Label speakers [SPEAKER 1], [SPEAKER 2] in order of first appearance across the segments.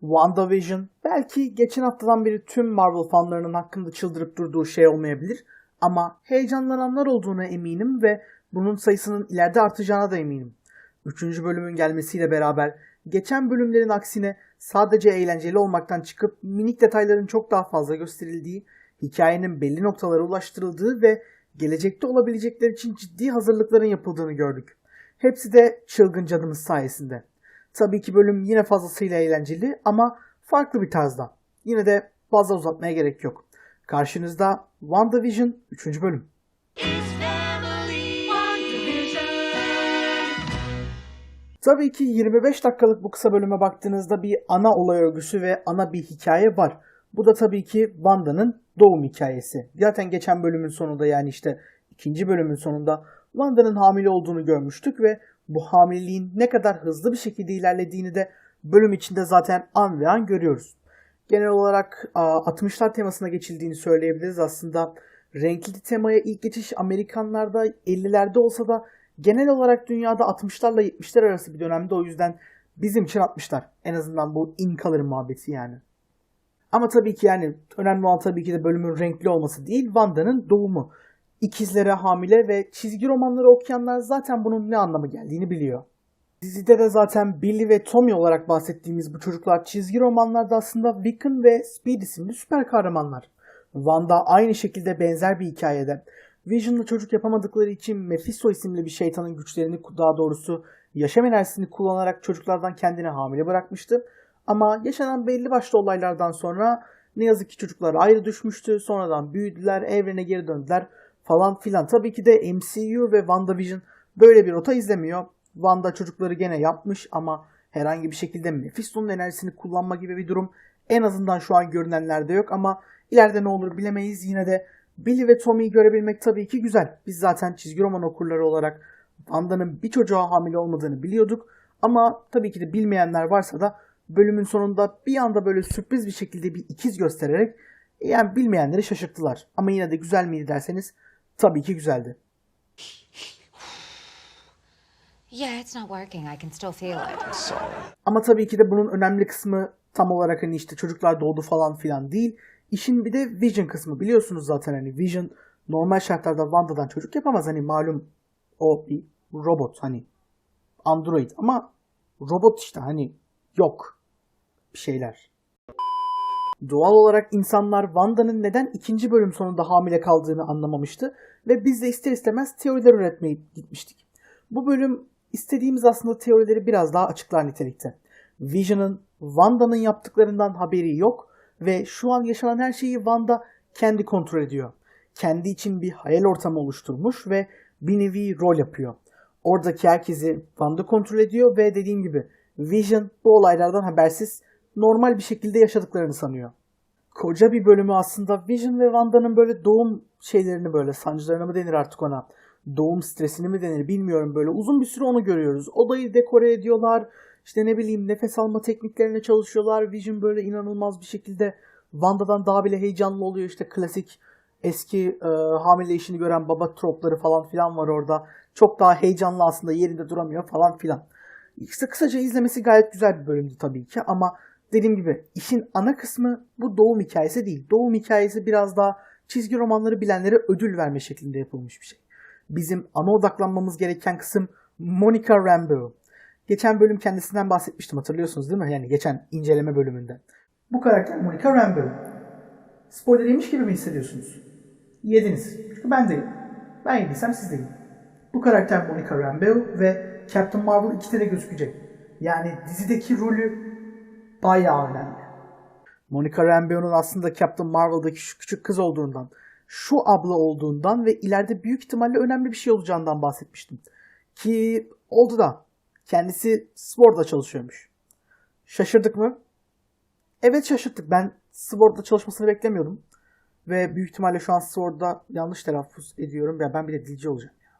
[SPEAKER 1] WandaVision belki geçen haftadan beri tüm Marvel fanlarının hakkında çıldırıp durduğu şey olmayabilir ama heyecanlananlar olduğuna eminim ve bunun sayısının ileride artacağına da eminim. Üçüncü bölümün gelmesiyle beraber geçen bölümlerin aksine sadece eğlenceli olmaktan çıkıp minik detayların çok daha fazla gösterildiği, hikayenin belli noktalara ulaştırıldığı ve gelecekte olabilecekler için ciddi hazırlıkların yapıldığını gördük. Hepsi de çılgın canımız sayesinde. Tabii ki bölüm yine fazlasıyla eğlenceli ama farklı bir tarzda. Yine de fazla uzatmaya gerek yok. Karşınızda WandaVision 3. bölüm. Tabii ki 25 dakikalık bu kısa bölüme baktığınızda bir ana olay örgüsü ve ana bir hikaye var. Bu da tabii ki Wanda'nın doğum hikayesi. Zaten geçen bölümün sonunda yani işte ikinci bölümün sonunda Wanda'nın hamile olduğunu görmüştük ve bu hamileliğin ne kadar hızlı bir şekilde ilerlediğini de bölüm içinde zaten an ve an görüyoruz. Genel olarak a, 60'lar temasına geçildiğini söyleyebiliriz. Aslında renkli temaya ilk geçiş Amerikanlarda 50'lerde olsa da genel olarak dünyada 60'larla 70'ler arası bir dönemde o yüzden bizim için 60'lar. En azından bu inkaların muhabbeti yani. Ama tabii ki yani önemli olan tabii ki de bölümün renkli olması değil, Wanda'nın doğumu. İkizlere hamile ve çizgi romanları okuyanlar zaten bunun ne anlamı geldiğini biliyor. Dizide de zaten Billy ve Tommy olarak bahsettiğimiz bu çocuklar çizgi romanlarda aslında Wiccan ve Speed isimli süper kahramanlar. Wanda aynı şekilde benzer bir hikayede. Vision'la çocuk yapamadıkları için Mephisto isimli bir şeytanın güçlerini daha doğrusu yaşam enerjisini kullanarak çocuklardan kendini hamile bırakmıştı. Ama yaşanan belli başlı olaylardan sonra ne yazık ki çocuklar ayrı düşmüştü. Sonradan büyüdüler, evrene geri döndüler falan filan. Tabii ki de MCU ve WandaVision böyle bir rota izlemiyor. Wanda çocukları gene yapmış ama herhangi bir şekilde Mephisto'nun enerjisini kullanma gibi bir durum en azından şu an görünenlerde yok ama ileride ne olur bilemeyiz. Yine de Billy ve Tommy'yi görebilmek tabii ki güzel. Biz zaten çizgi roman okurları olarak Wanda'nın bir çocuğa hamile olmadığını biliyorduk. Ama tabii ki de bilmeyenler varsa da bölümün sonunda bir anda böyle sürpriz bir şekilde bir ikiz göstererek yani bilmeyenleri şaşırttılar. Ama yine de güzel miydi derseniz tabii ki güzeldi.
[SPEAKER 2] Yeah, it's not working. I can still feel it.
[SPEAKER 1] Ama tabii ki de bunun önemli kısmı tam olarak hani işte çocuklar doğdu falan filan değil. İşin bir de Vision kısmı. Biliyorsunuz zaten hani Vision normal şartlarda Wanda'dan çocuk yapamaz. Hani malum o bir robot hani android ama robot işte hani yok bir şeyler. Doğal olarak insanlar Wanda'nın neden ikinci bölüm sonunda hamile kaldığını anlamamıştı ve biz de ister istemez teoriler üretmeye gitmiştik. Bu bölüm istediğimiz aslında teorileri biraz daha açıklar nitelikte. Vision'ın Wanda'nın yaptıklarından haberi yok ve şu an yaşanan her şeyi Wanda kendi kontrol ediyor. Kendi için bir hayal ortamı oluşturmuş ve bir nevi rol yapıyor. Oradaki herkesi Wanda kontrol ediyor ve dediğim gibi Vision bu olaylardan habersiz normal bir şekilde yaşadıklarını sanıyor. Koca bir bölümü aslında Vision ve Wanda'nın böyle doğum şeylerini böyle sancılarını mı denir artık ona doğum stresini mi denir bilmiyorum böyle uzun bir süre onu görüyoruz. Odayı dekore ediyorlar. İşte ne bileyim nefes alma tekniklerine çalışıyorlar. Vision böyle inanılmaz bir şekilde Wanda'dan daha bile heyecanlı oluyor. İşte klasik eski e, hamile işini gören baba tropları falan filan var orada. Çok daha heyecanlı aslında yerinde duramıyor falan filan. İşte kısaca izlemesi gayet güzel bir bölümdü tabii ki ama dediğim gibi işin ana kısmı bu doğum hikayesi değil. Doğum hikayesi biraz daha çizgi romanları bilenlere ödül verme şeklinde yapılmış bir şey bizim ana odaklanmamız gereken kısım Monica Rambeau. Geçen bölüm kendisinden bahsetmiştim hatırlıyorsunuz değil mi? Yani geçen inceleme bölümünde. Bu karakter Monica Rambeau. Spoiler yemiş gibi mi hissediyorsunuz? Yediniz. Çünkü ben değilim. Ben yediysem siz de. Bu karakter Monica Rambeau ve Captain Marvel 2'de de gözükecek. Yani dizideki rolü bayağı önemli. Monica Rambeau'nun aslında Captain Marvel'daki şu küçük kız olduğundan, şu abla olduğundan ve ileride büyük ihtimalle önemli bir şey olacağından bahsetmiştim. Ki oldu da. Kendisi Sword'da çalışıyormuş. Şaşırdık mı? Evet şaşırdık. Ben Sword'da çalışmasını beklemiyordum. Ve büyük ihtimalle şu an Sword'da yanlış telaffuz ediyorum. Ya ben bir de dilci olacağım. Ya.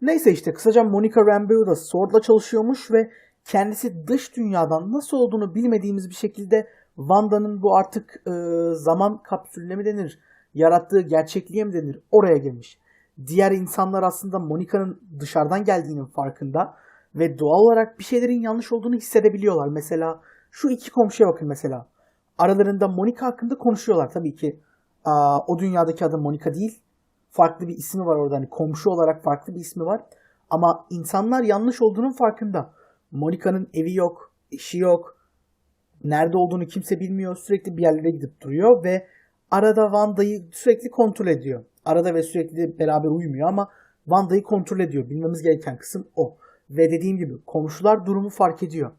[SPEAKER 1] Neyse işte kısaca Monica Rambeau da Sword'la çalışıyormuş ve kendisi dış dünyadan nasıl olduğunu bilmediğimiz bir şekilde Wanda'nın bu artık e, zaman kapsülüne mi denir, yarattığı gerçekliğe mi denir oraya girmiş. Diğer insanlar aslında Monica'nın dışarıdan geldiğinin farkında ve doğal olarak bir şeylerin yanlış olduğunu hissedebiliyorlar. Mesela Şu iki komşuya bakın mesela. Aralarında Monica hakkında konuşuyorlar tabii ki. Aa, o dünyadaki adı Monica değil. Farklı bir ismi var orada. Hani komşu olarak farklı bir ismi var. Ama insanlar yanlış olduğunun farkında. Monica'nın evi yok, işi yok. Nerede olduğunu kimse bilmiyor. Sürekli bir yerlere gidip duruyor ve arada Wanda'yı sürekli kontrol ediyor. Arada ve sürekli beraber uyumuyor ama Wanda'yı kontrol ediyor. Bilmemiz gereken kısım o. Ve dediğim gibi komşular durumu fark ediyor.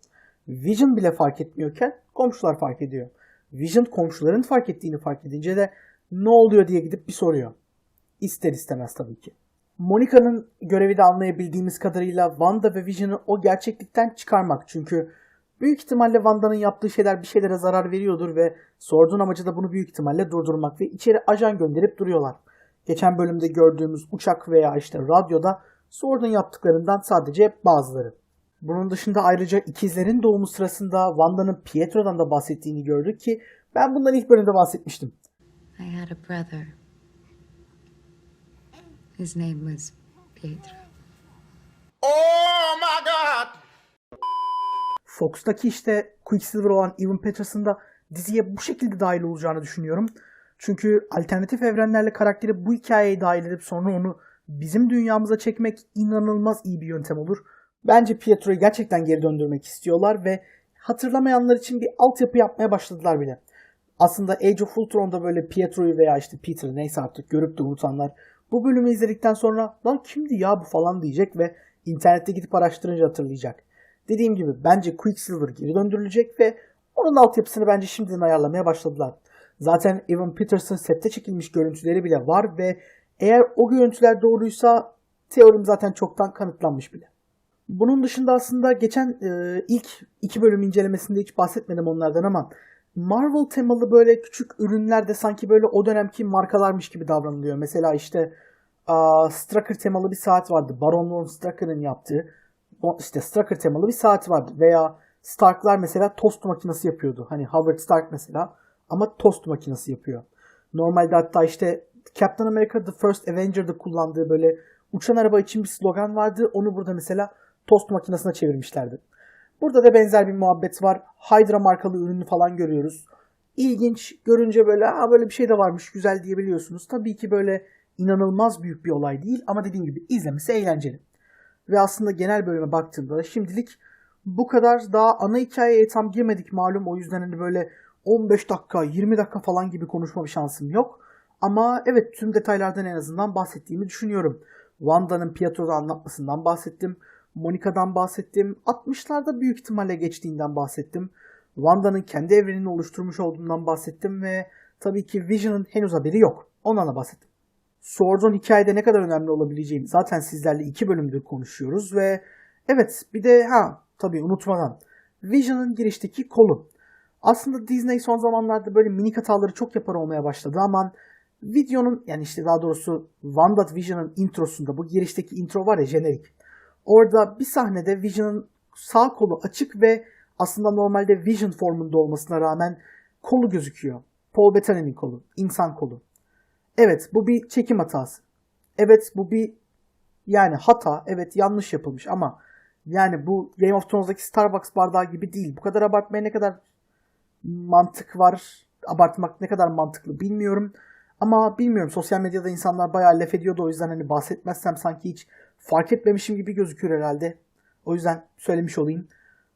[SPEAKER 1] Vision bile fark etmiyorken komşular fark ediyor. Vision komşuların fark ettiğini fark edince de ne oluyor diye gidip bir soruyor. İster istemez tabii ki. Monica'nın görevi de anlayabildiğimiz kadarıyla Wanda ve Vision'ı o gerçeklikten çıkarmak. Çünkü büyük ihtimalle Wanda'nın yaptığı şeyler bir şeylere zarar veriyordur ve sorduğun amacı da bunu büyük ihtimalle durdurmak ve içeri ajan gönderip duruyorlar. Geçen bölümde gördüğümüz uçak veya işte radyoda Sword'un yaptıklarından sadece bazıları. Bunun dışında ayrıca ikizlerin doğumu sırasında Wanda'nın Pietro'dan da bahsettiğini gördük ki ben bundan ilk bölümde bahsetmiştim.
[SPEAKER 2] I had a brother. His name was Pietro.
[SPEAKER 3] Oh my God!
[SPEAKER 1] Fox'taki işte Quicksilver olan Evan Petters'ın da diziye bu şekilde dahil olacağını düşünüyorum. Çünkü alternatif evrenlerle karakteri bu hikayeye dahil edip sonra onu bizim dünyamıza çekmek inanılmaz iyi bir yöntem olur. Bence Pietro'yu gerçekten geri döndürmek istiyorlar ve hatırlamayanlar için bir altyapı yapmaya başladılar bile. Aslında Age of Ultron'da böyle Pietro'yu veya işte Peter'ı neyse artık görüp de unutanlar bu bölümü izledikten sonra lan kimdi ya bu falan diyecek ve internette gidip araştırınca hatırlayacak. Dediğim gibi bence Quicksilver geri döndürülecek ve onun altyapısını bence şimdiden ayarlamaya başladılar. Zaten Evan Peterson sette çekilmiş görüntüleri bile var ve eğer o görüntüler doğruysa teorim zaten çoktan kanıtlanmış bile. Bunun dışında aslında geçen e, ilk iki bölüm incelemesinde hiç bahsetmedim onlardan ama Marvel temalı böyle küçük ürünler de sanki böyle o dönemki markalarmış gibi davranılıyor. Mesela işte aa, Strucker temalı bir saat vardı. Baron von Strucker'ın yaptığı. O işte Strucker temalı bir saat vardı. Veya Stark'lar mesela tost makinesi yapıyordu. Hani Howard Stark mesela ama tost makinesi yapıyor. Normalde hatta işte Captain America The First Avenger'da kullandığı böyle uçan araba için bir slogan vardı. Onu burada mesela tost makinesine çevirmişlerdi. Burada da benzer bir muhabbet var. Hydra markalı ürünü falan görüyoruz. İlginç. Görünce böyle ha böyle bir şey de varmış güzel diyebiliyorsunuz. Tabii ki böyle inanılmaz büyük bir olay değil ama dediğim gibi izlemesi eğlenceli. Ve aslında genel bölüme baktığımda da şimdilik bu kadar daha ana hikayeye tam girmedik malum. O yüzden hani böyle 15 dakika 20 dakika falan gibi konuşma bir şansım yok. Ama evet tüm detaylardan en azından bahsettiğimi düşünüyorum. Wanda'nın Pietro'da anlatmasından bahsettim. Monica'dan bahsettim. 60'larda büyük ihtimalle geçtiğinden bahsettim. Wanda'nın kendi evrenini oluşturmuş olduğundan bahsettim ve tabii ki Vision'ın henüz haberi yok. Ondan da bahsettim. Sword'un hikayede ne kadar önemli olabileceğini zaten sizlerle iki bölümdür konuşuyoruz ve evet bir de ha tabii unutmadan Vision'ın girişteki kolu. Aslında Disney son zamanlarda böyle minik hataları çok yapar olmaya başladı ama videonun yani işte daha doğrusu WandaVision'ın introsunda bu girişteki intro var ya jenerik. Orada bir sahnede Vision'ın sağ kolu açık ve aslında normalde Vision formunda olmasına rağmen kolu gözüküyor. Paul Bettany'nin kolu, insan kolu. Evet bu bir çekim hatası. Evet bu bir yani hata, evet yanlış yapılmış ama yani bu Game of Thrones'daki Starbucks bardağı gibi değil. Bu kadar abartmaya ne kadar mantık var, abartmak ne kadar mantıklı bilmiyorum. Ama bilmiyorum sosyal medyada insanlar bayağı laf ediyordu o yüzden hani bahsetmezsem sanki hiç fark etmemişim gibi gözüküyor herhalde. O yüzden söylemiş olayım.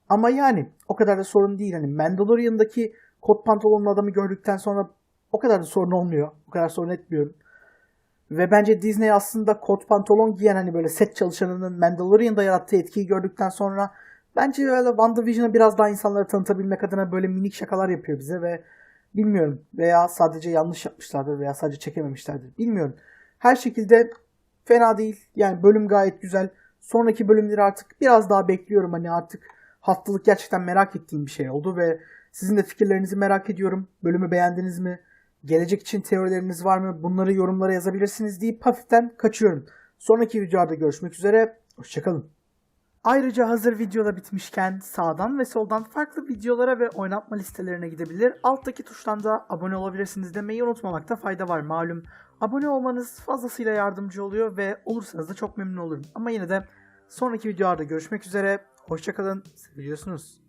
[SPEAKER 1] Ama yani o kadar da sorun değil. Hani Mandalorian'daki kot pantolonlu adamı gördükten sonra o kadar da sorun olmuyor. O kadar sorun etmiyorum. Ve bence Disney aslında kot pantolon giyen hani böyle set çalışanının Mandalorian'da yarattığı etkiyi gördükten sonra bence öyle WandaVision'ı biraz daha insanlara tanıtabilmek adına böyle minik şakalar yapıyor bize ve bilmiyorum veya sadece yanlış yapmışlardır veya sadece çekememişlerdir. Bilmiyorum. Her şekilde fena değil. Yani bölüm gayet güzel. Sonraki bölümleri artık biraz daha bekliyorum. Hani artık haftalık gerçekten merak ettiğim bir şey oldu ve sizin de fikirlerinizi merak ediyorum. Bölümü beğendiniz mi? Gelecek için teorileriniz var mı? Bunları yorumlara yazabilirsiniz deyip hafiften kaçıyorum. Sonraki videoda görüşmek üzere. Hoşçakalın. Ayrıca hazır videoda bitmişken sağdan ve soldan farklı videolara ve oynatma listelerine gidebilir. Alttaki tuştan da abone olabilirsiniz demeyi unutmamakta fayda var malum. Abone olmanız fazlasıyla yardımcı oluyor ve olursanız da çok memnun olurum. Ama yine de sonraki videolarda görüşmek üzere. Hoşçakalın. Seviyorsunuz.